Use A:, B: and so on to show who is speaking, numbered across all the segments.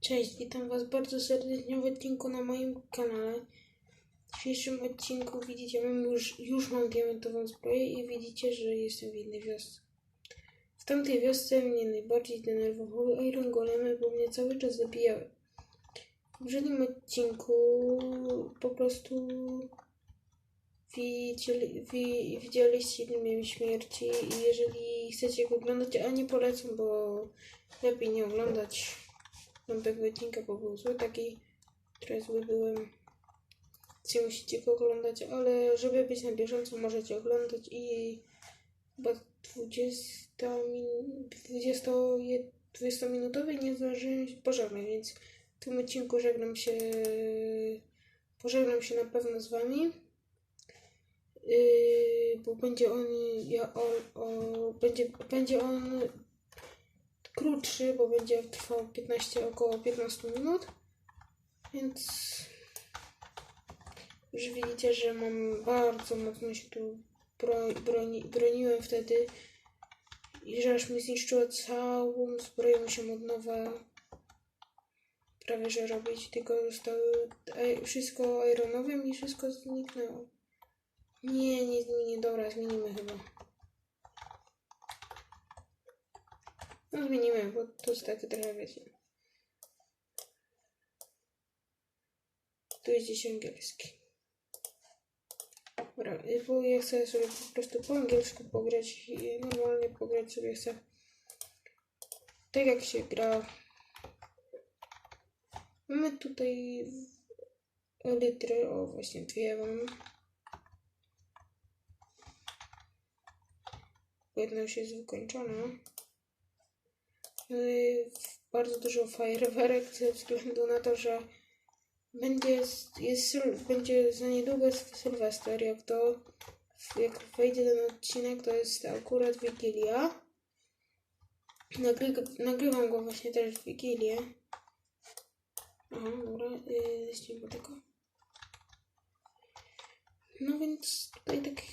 A: Cześć, witam Was bardzo serdecznie w odcinku na moim kanale. W dzisiejszym odcinku widzicie, mam już, już mam diamentową zbroję i widzicie, że jestem w innej wiosce. W tamtej wiosce mnie najbardziej denerwowały Iron Golemy, bo mnie cały czas zabijały. W poprzednim odcinku po prostu widzieli, wi, widzieliście film śmierci i jeżeli chcecie go oglądać, a nie polecam, bo lepiej nie oglądać tamtego odcinka, bo był zły taki, trochę zły byłem. Więc musicie go oglądać, ale żeby być na bieżąco możecie oglądać i chyba 20, min, 20, 20 minutowy nie zdążyłem się pożegnać, więc w tym odcinku żegnam się, pożegnam się na pewno z wami. Yy, bo będzie on, ja, o, o, będzie, będzie on krótszy, bo będzie trwał 15, około 15 minut. Więc już widzicie, że mam bardzo mocno się tu bro, broni, broniłem wtedy i że aż mi zniszczyło całą zbroję, musiałem od nowa prawie że robić, tylko zostały wszystko ironowym i wszystko zniknęło. Nie, nie zmienię, dobra, zmienimy chyba. Zmienimy, bo to jest takie trochę wiecie. Tu jest gdzieś angielski. Dobra, bo ja chcę sobie po prostu po angielsku pograć normalnie pograć sobie chcę. Tak jak się gra. Mamy tutaj litry, o właśnie dwie mam. Jedna już jest wykończona. Yy, bardzo dużo fajerwerek ze względu na to, że będzie, jest, będzie za niedługo Sylwester. Jak to jak wejdzie ten odcinek, to jest akurat Wigilia. Nagry, nagrywam go właśnie też w Wigilię. Aha, dobra, yy, ściągnę tego. No więc tutaj tak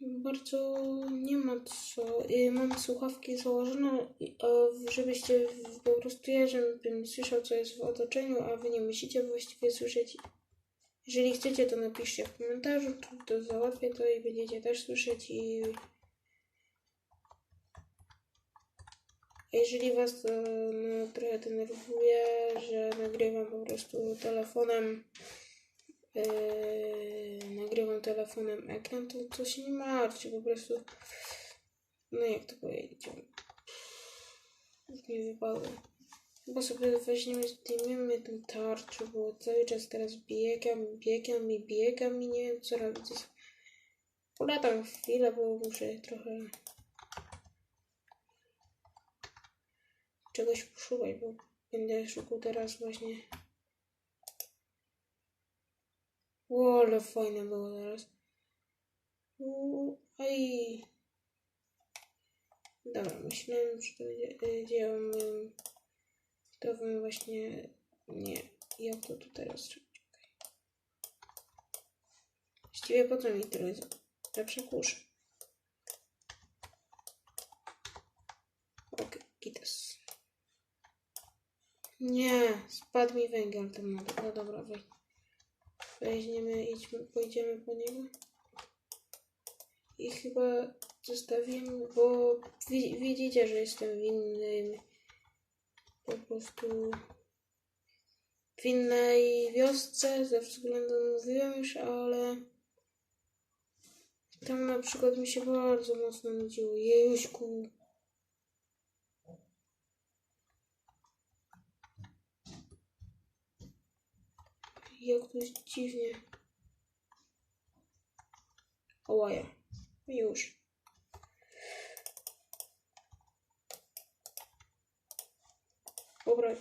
A: bardzo nie ma co. Y, Mam słuchawki założone, żebyście po prostu ja, żebym słyszał, co jest w otoczeniu, a wy nie musicie właściwie słyszeć. Jeżeli chcecie, to napiszcie w komentarzu, to załatwię to i będziecie też słyszeć. I a jeżeli was to no, trochę denerwuje, że nagrywam po prostu telefonem, Yy, nagrywam telefonem ekran, to, to się nie martwcie, po prostu, no jak to powiedzieć, już mi wypadło. Bo sobie weźmiemy, zdejmiemy tę tarczę, bo cały czas teraz biegam, biegam i biegam i nie wiem co robić. Polatam chwilę, bo muszę trochę czegoś poszukać, bo będę szukał teraz właśnie o, ale fajne było teraz. Aj. Dobra, myślałem, że to będzie działo moim gotowym właśnie... Nie, jak to tu teraz zrobić? Okej. Właściwie po co mi tyle? Lepsze kusze. Okej, kitas. Nie, spadł mi węgiel dół. No dobra, wejdź. Weźmiemy, idźmy, pójdziemy po niego. I chyba zostawimy, bo wi- widzicie, że jestem w innym, po prostu w innej wiosce, ze względu, mówiłem już, ale tam na przykład mi się bardzo mocno nudziło. Jejuśku. To jest dziwnie. Ołaja. Już. Dobra.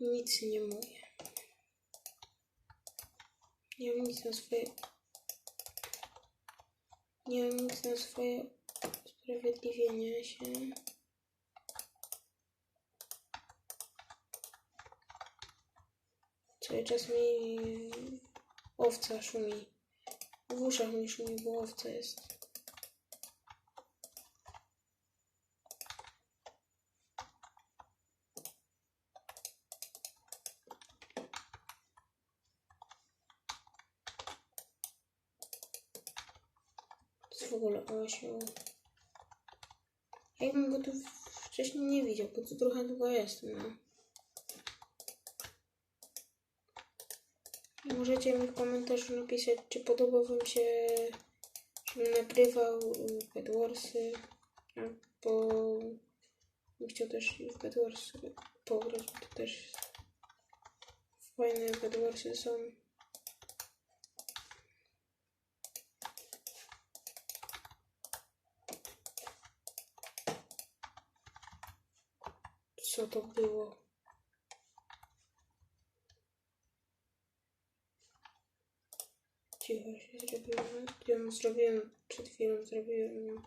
A: Nic nie mówię. Nie mam nic na swoje... Nie mam nic na swoje usprawiedliwienie się. Czekaj, czas mi owca szumi. W uszach mi szumi, bo owca jest. To w ogóle osioł. Jakbym go tu wcześniej nie widział, bo tu trochę długo jest, no. Możecie mi w komentarzu napisać, czy podoba wam się, żebym nagrywał Bedwarsy, bym chciał też w Bedwarsy pograć, bo to też fajne Bedwarsy są. Co to było? Cicho się zrobiłem. Ją zrobiłem, przed chwilą zrobiłem ją.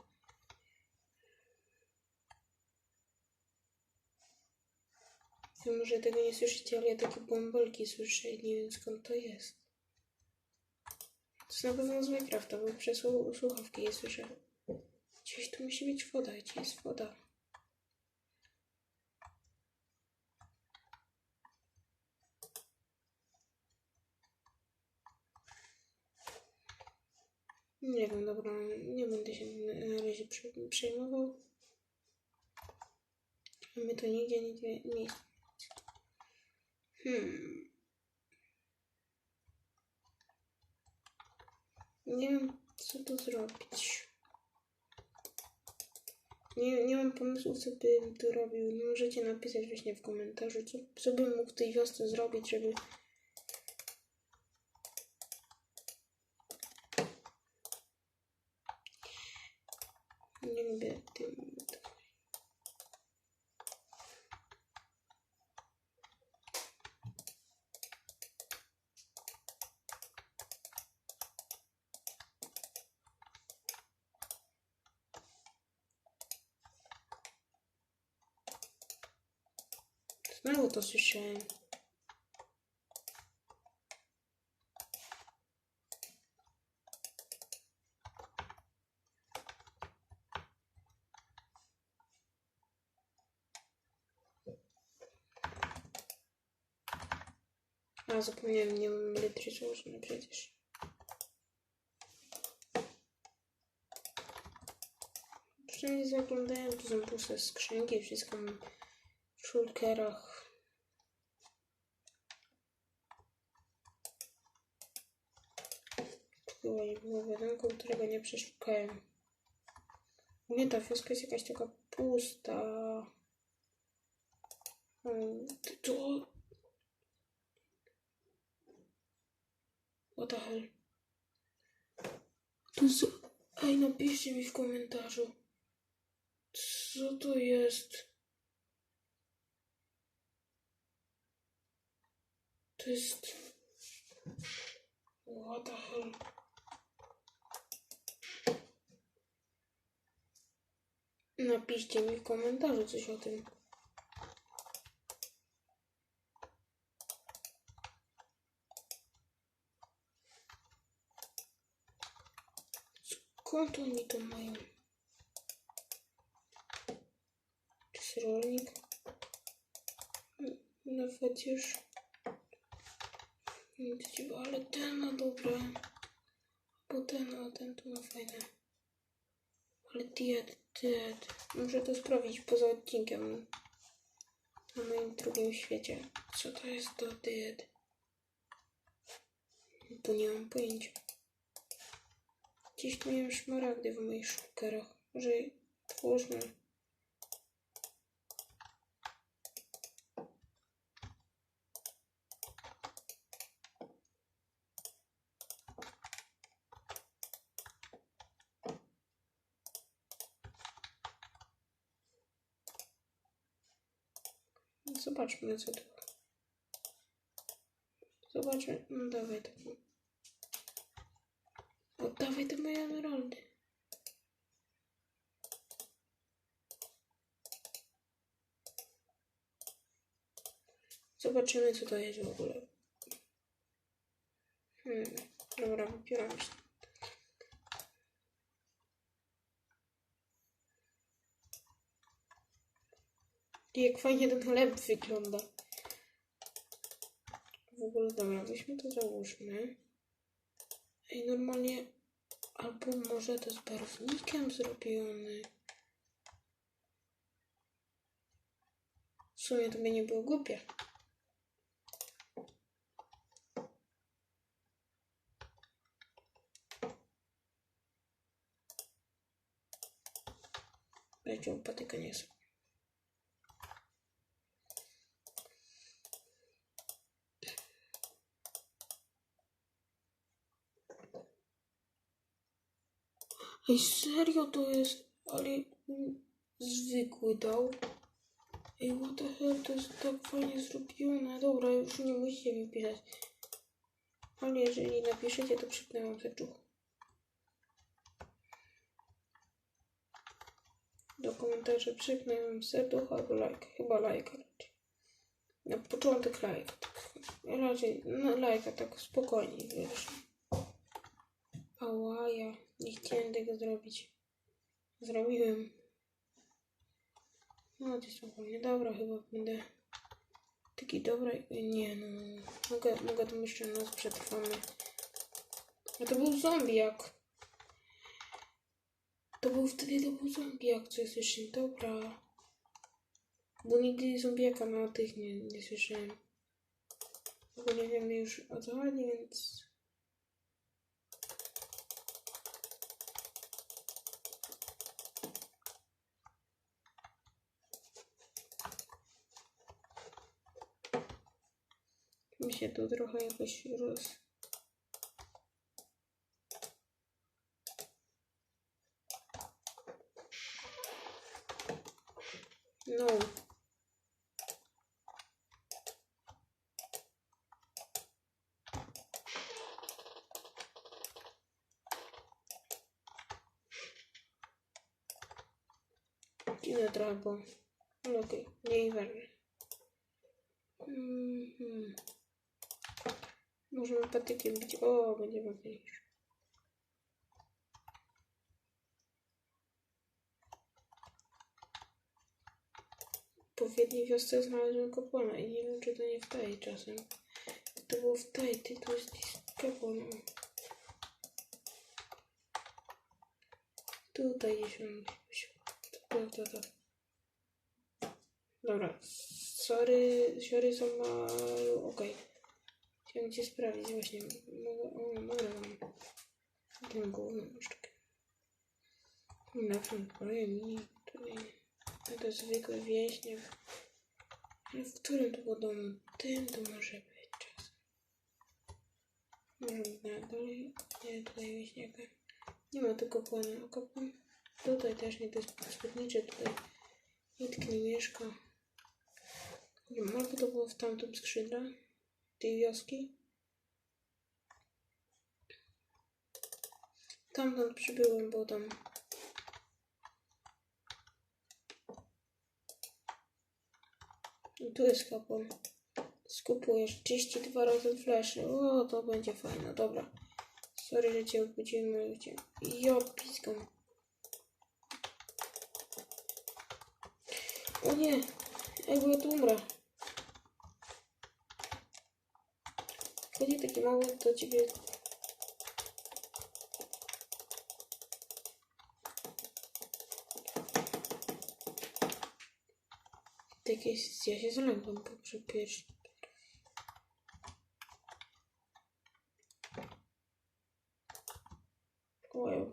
A: Wy może tego nie słyszycie, ale ja takie bąbelki słyszę i nie wiem skąd to jest. To jest na pewno z Minecrafta, bo przez słu- słuchawki je słyszę. Gdzieś tu musi być woda, gdzie jest woda? Nie wiem, dobra, nie będę się na razie prze- przejmował. My to nigdzie nie, jest. Hmm. Nie wiem, co tu zrobić. Nie, nie mam pomysłu, co bym tu robił. Możecie napisać właśnie w komentarzu, co, co bym mógł w tej wiosce zrobić, żeby Nie lubię tym. Znowu to słyszałem. A, zapomniałem, nie mam litry złożone przecież. Przynajmniej zaglądałem, tu są puste skrzynki, wszystko mam w szulkerach. Chyba nie było wiadomko, którego nie przeszukałem. Nie, ta wioska jest jakaś taka pusta. Hmm, To... What the hell? To co? Ej, napiszcie mi w komentarzu. Co to jest? To jest... What the hell? Napiszcie mi w komentarzu coś o tym. Skąd oni to mają? Czy jest rolnik? Nawet już... Nic dziwa, ale ten ma dobre. Bo ten, a ten tu ma fajne. Ale diet, diet. Muszę to sprawdzić poza odcinkiem. Na moim drugim świecie. Co to jest do diet? Bo nie mam pojęcia. Miałem szmaragdy w moich szulkerach. Może twórzmy. Zobaczmy co tu. Zobaczmy. No dawaj to. Oddawaj te moje emeraldy. Zobaczymy, co to jest w ogóle. Hmm. Dobra, wypieram się. Jak fajnie ten chleb wygląda. W ogóle dobra, weźmy to załóżmy. Ej, normalnie... Albo może to z barwnikiem zrobione. W sumie to by nie było głupie. Leciał patyka Ej, serio to jest, ale zwykły dał. Ej, what the hell, to jest tak fajnie zrobione. Dobra, już nie musicie mi pisać. Ale jeżeli napiszecie, to przypnę wam serducho. Do komentarzy przypnę wam albo like. Chyba like raczej. Na początek like. Tak. Raczej no, lajka tak spokojnie, wiesz. Ała, ja nie chciałem tego zrobić. Zrobiłem. No, to spokojnie. Dobra, chyba będę taki dobry. Nie, no. Mogę, mogę tam jeszcze noc przetrwamy. A to był zombiak. To był wtedy, to był zombiak, co słyszałem. Dobra. Bo nigdy zombiaka na tych nie, nie słyszałem. Bo nie wiem już o co chodzi, więc... Mi się to trochę jakoś roz... No. Inne trochę. Ale okej, nie ważne. Mhm. Możemy patykiem bić. O, będzie ważniejsze. W odpowiedniej wiosce znalazłem kapłana i nie wiem, czy to nie w tej czasem. To było w tej, ty to jest kapłan. Tutaj gdzieś on. To, to, to. Dobra. Sorry, sorry są ma... Okej. Chciałem cię sprawdzić właśnie. Mogę... O, nagrywam. Tym głównym sztukę. Na front pole mi tutaj... To jest zwykły więźniak. Ale w którym to było domu? Tym to może być czas. Może na dole. Nie, tutaj wieśniaka. Nie ma kapłana. A kapłan? Tutaj też nie, to jest spódniczy. Tutaj nikt nie mieszka. Nie albo to było w tamtym skrzydle tej wioski. Tamtąd przybyłem, bo tam I tu jest kapłan. Skupujesz 32 razy fleszy. O, to będzie fajne, dobra. Sorry, że cię obudziłem, ale cię... Ja piskam. O nie! Bo ja tu umrę. Chodzi taki mały do ciebie... Tak jest, ja się zlękam po pierwszy. Oj,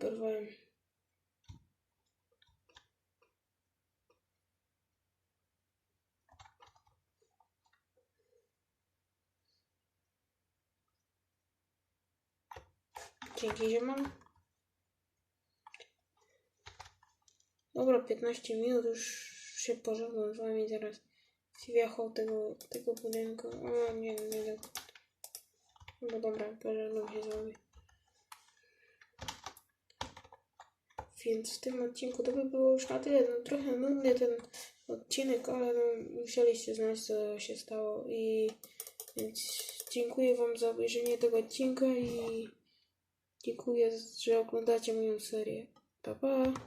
A: oberwałem. Dzięki, zieman. Dobra, 15 minut już się pożegnam z wami zaraz. Wjechał tego, tego budynku. O nie, nie, nie. No dobra, pożegnam się z wami. Więc w tym odcinku to by było już na tyle. No, trochę nudny ten odcinek, ale no, musieliście znać, co się stało. I więc dziękuję Wam za obejrzenie tego odcinka i dziękuję, że oglądacie moją serię. Pa, pa!